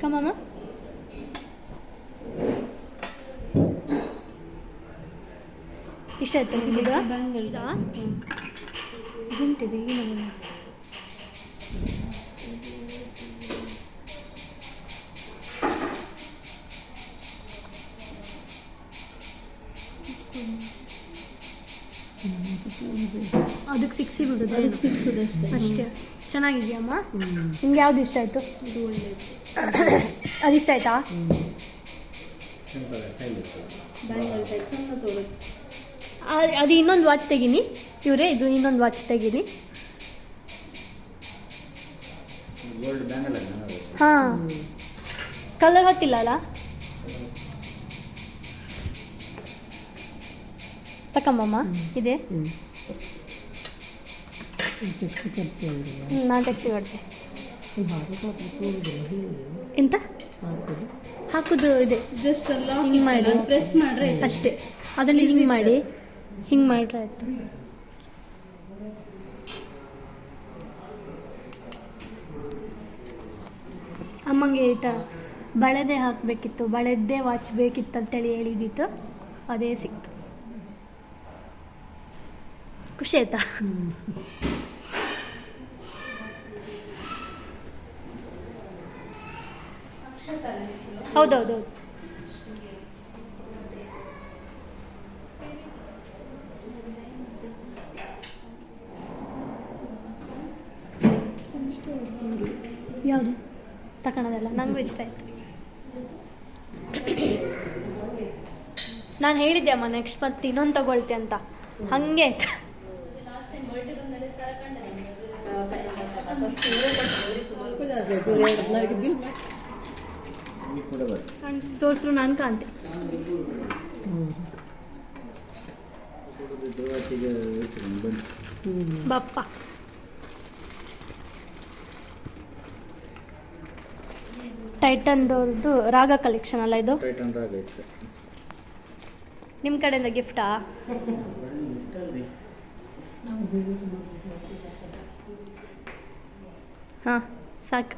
ಕಮ್ಮಮ್ಮ ಇಷ್ಟ ಆಯ್ತು ನಿಮಗೆ ಬ್ಯಾಂಗಲ್ ಇದಾ? ಇದೆಂತಿದೆ ಈ ನಮೂನೆ ಅದಕ್ಕೆ ಸಿಕ್ಸಿ ಬಿಡೋದು ಅದಕ್ಕೆ ಸಿಕ್ಸೋದು ಅಷ್ಟೇ ಅಷ್ಟೇ ಚೆನ್ನಾಗಿದೆಯಮ್ಮ ನಿಮ್ಗೆ ಯಾವ್ದು ಇಷ್ಟ ಆಯಿತು? ಇದು ಅದು ಇಷ್ಟ ಆಯ್ತಾ? ಬ್ಯಾಂಗಲ್ ಟೈಪ್ ಸಣ್ಣ ತೋಳು ಆ- ಅದು ಇನ್ನೊಂದು ವಾಚ್ ತೆಗೀನಿ. ಇವರೇ ಇದು ಇನ್ನೊಂದು ವಾಚ್ ತೆಗೀನಿ. ಗೋಲ್ಡ್ ಬ್ಯಾಂಗಲ್ ಹಾಂ. ಕಲರ್ ಹತ್ತಿಲ್ಲ ಅಲ್ಲ? ತಕಮ್ಮಮ್ಮ ಇದೆ? ಹ್ಞೂ ನಾನು ಟ್ಯಾಕ್ಸಿ ಕೊಡ್ತೆ ಎಂತ? ಹಾಕೋದು ಇದೆ. ಜಸ್ಟ್ ಲಾಕ್ ಹಿಂಗ್ ಮಾಡಿ. ಪ್ರೆಸ್ ಮಾಡ್ರೆ ಅಷ್ಟೇ. ಅದನ್ನು ಹಿಂಗೆ ಮಾಡಿ. ಹಿಂಗೆ ಮಾಡ್ರೆ ಆಯಿತು. ಅಮ್ಮಂಗೆ ಈ ಬಳೆದೆ ಬಳೆದೇ ಹಾಕಬೇಕಿತ್ತು. ಬಳೆದ್ದೇ ವಾಚ್ ಬೇಕಿತ್ತು ಅಂತೇಳಿ ಹೇಳಿದಿತ್ತು ಅದೇ ಸಿಕ್ತು. ಖುಷಿ ಆಯ್ತಾ? ಹೌದೌದು. ಯಾವುದು? ತಗೊಳೋದಲ್ಲ ನನಗೂ ಇಷ್ಟ ಆಯ್ತು. ನಾನು ಹೇಳಿದ್ದೆ ಅಮ್ಮ ನೆಕ್ಸ್ಟ್ ಮತ್ತೆ ಇನ್ನೊಂದು ತಗೊಳ್ತೆ ಅಂತ. ಹಾಗೆ. ಆಯ್ತು ಈ ಕೂಡ ಬರ್ತದೆ ನಾನು ತೋರಿಸ್ರು ನಾನು ಬಂದು ಬಪ್ಪ. ಟೈಟನ್ದವ್ರದ್ದು ರಾಗ ಕಲೆಕ್ಷನ್ ಅಲ್ಲ ಇದು? ಟೈಟನ್ ಆಗೈತೆ ನಿಮ್ಮ ಕಡೆಯಿಂದ ಗಿಫ್ಟಾ ಹಾಂ ಸಾಕು.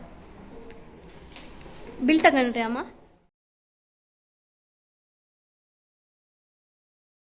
బిల్ తగ్గండి అమ్మా